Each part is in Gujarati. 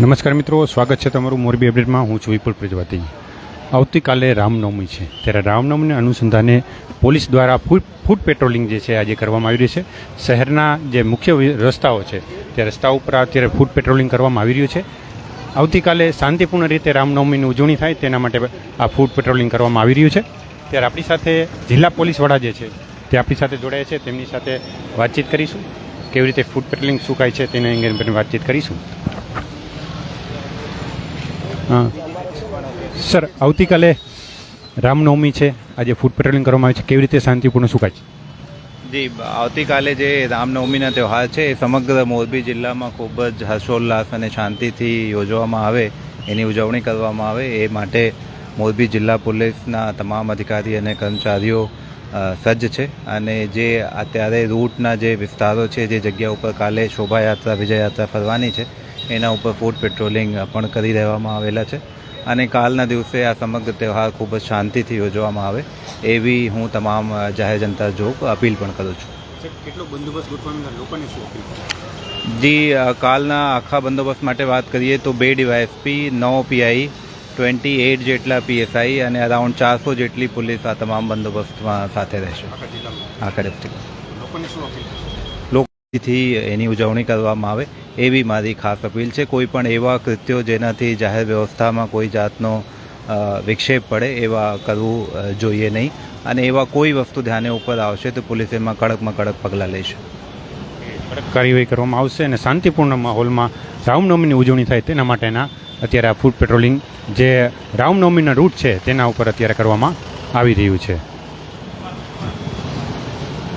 નમસ્કાર મિત્રો, સ્વાગત છે તમારું મોરબી અપડેટમાં. હું છું વિપુલ પ્રજાપતિ. આવતીકાલે રામનવમી છે. ત્યારે રામનવમીને અનુસંધાને પોલીસ દ્વારા ફૂડ ફૂડ પેટ્રોલિંગ જે છે આજે કરવામાં આવી રહ્યું છે. શહેરના જે મુખ્ય રસ્તાઓ છે, તે રસ્તા ઉપર અત્યારે ફૂડ પેટ્રોલિંગ કરવામાં આવી રહ્યું છે. આવતીકાલે શાંતિપૂર્ણ રીતે રામનવમીની ઉજવણી થાય તેના માટે આ ફૂડ પેટ્રોલિંગ કરવામાં આવી રહ્યું છે. ત્યારે આપણી સાથે જિલ્લા પોલીસ વડા જે છે, તે આપણી સાથે જોડાયા છે. તેમની સાથે વાતચીત કરીશું. કેવી રીતે ફૂડ પેટ્રોલિંગ શું કાંઈ છે તેના અંગે વાતચીત કરીશું. સર, આવતીકાલે રામનવમી છે. આજે ફૂડ પેટ્રોલિંગ કરવામાં આવે છે. કેવી રીતે શાંતિપૂર્ણ શું છે? જી આવતીકાલે જે રામનવમીના તહેવાર છે, એ સમગ્ર મોરબી જિલ્લામાં ખૂબ જ હર્ષોલ્લાસ અને શાંતિથી યોજવામાં આવે, એની ઉજવણી કરવામાં આવે, એ માટે મોરબી જિલ્લા પોલીસના તમામ અધિકારી અને કર્મચારીઓ સજ્જ છે. અને જે અત્યારે રૂટના જે વિસ્તારો છે, જે જગ્યા ઉપર કાલે શોભાયાત્રા, વિજયયાત્રા ફરવાની છે એના ઉપર ફૂડ પેટ્રોલિંગ પણ કરી રહેવામાં આવેલા છે. અને કાલના દિવસે આ સમગ્ર તહેવાર ખૂબ જ શાંતિથી યોજવામાં આવે એવી હું તમામ જાહેર જનતા જોગ અપીલ પણ કરું છું. કેટલો બંદોબસ્ત ગોઠવવાનો લોકોને શું જી કાલના આખા બંદોબસ્ત માટે વાત કરીએ તો બે ડીવાયએસપી નવ પીઆઈ ટ્વેન્ટી એઇટ જેટલા પીએસઆઈ અને અરાઉન્ડ ચારસો જેટલી પોલીસ આ તમામ બંદોબસ્તમાં સાથે રહેશે. આખા ડિસ્ટ્રિક્ટ લોકોને શું અપીલ? લોકોથી એની ઉજવણી કરવામાં આવે એવી મારી ખાસ અપીલ છે. કોઈ પણ એવા કૃત્યો જેનાથી જાહેર વ્યવસ્થામાં કોઈ જાતનો વિક્ષેપ પડે એવા કરવું જોઈએ નહીં. અને એવા કોઈ વસ્તુ ધ્યાને ઉપર આવશે તો પોલીસ એમાં કડકમાં કડક પગલાં લેશે. કડક કાર્યવાહી કરવામાં આવશે અને શાંતિપૂર્ણ માહોલમાં રામનવમીની ઉજવણી થાય તેના માટેના અત્યારે આ ફૂડ પેટ્રોલિંગ જે રામનવમીના રૂટ છે તેના ઉપર અત્યારે કરવામાં આવી રહ્યું છે.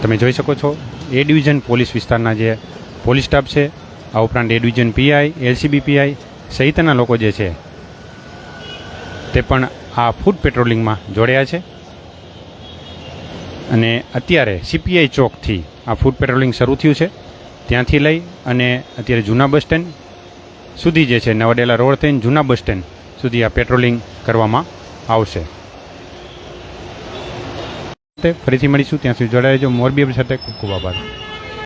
તમે જોઈ શકો છો એ ડિવિઝન પોલીસ વિસ્તારના જે પોલીસ સ્ટાફ છે, આ ઉપરાંત A division PI, LCB PI સહિતના લોકો જે છે, તે પણ આ ફૂડ પેટ્રોલિંગમાં જોડાયા છે. અને અત્યારે સીપીઆઈ ચોકથી આ ફૂડ પેટ્રોલિંગ શરૂ થયું છે. ત્યાંથી લઈ અને અત્યારે જૂના બસ સ્ટેન્ડ સુધી જે છે, નવડેલા રોડ થઈને જૂના બસ સ્ટેન્ડ સુધી આ પેટ્રોલિંગ કરવામાં આવશે. તે ફરીથી મળીશું. ત્યાં સુધી જોડાયેજો મોરબી અપડેટ સાથે ખૂબ ખૂબ આભાર.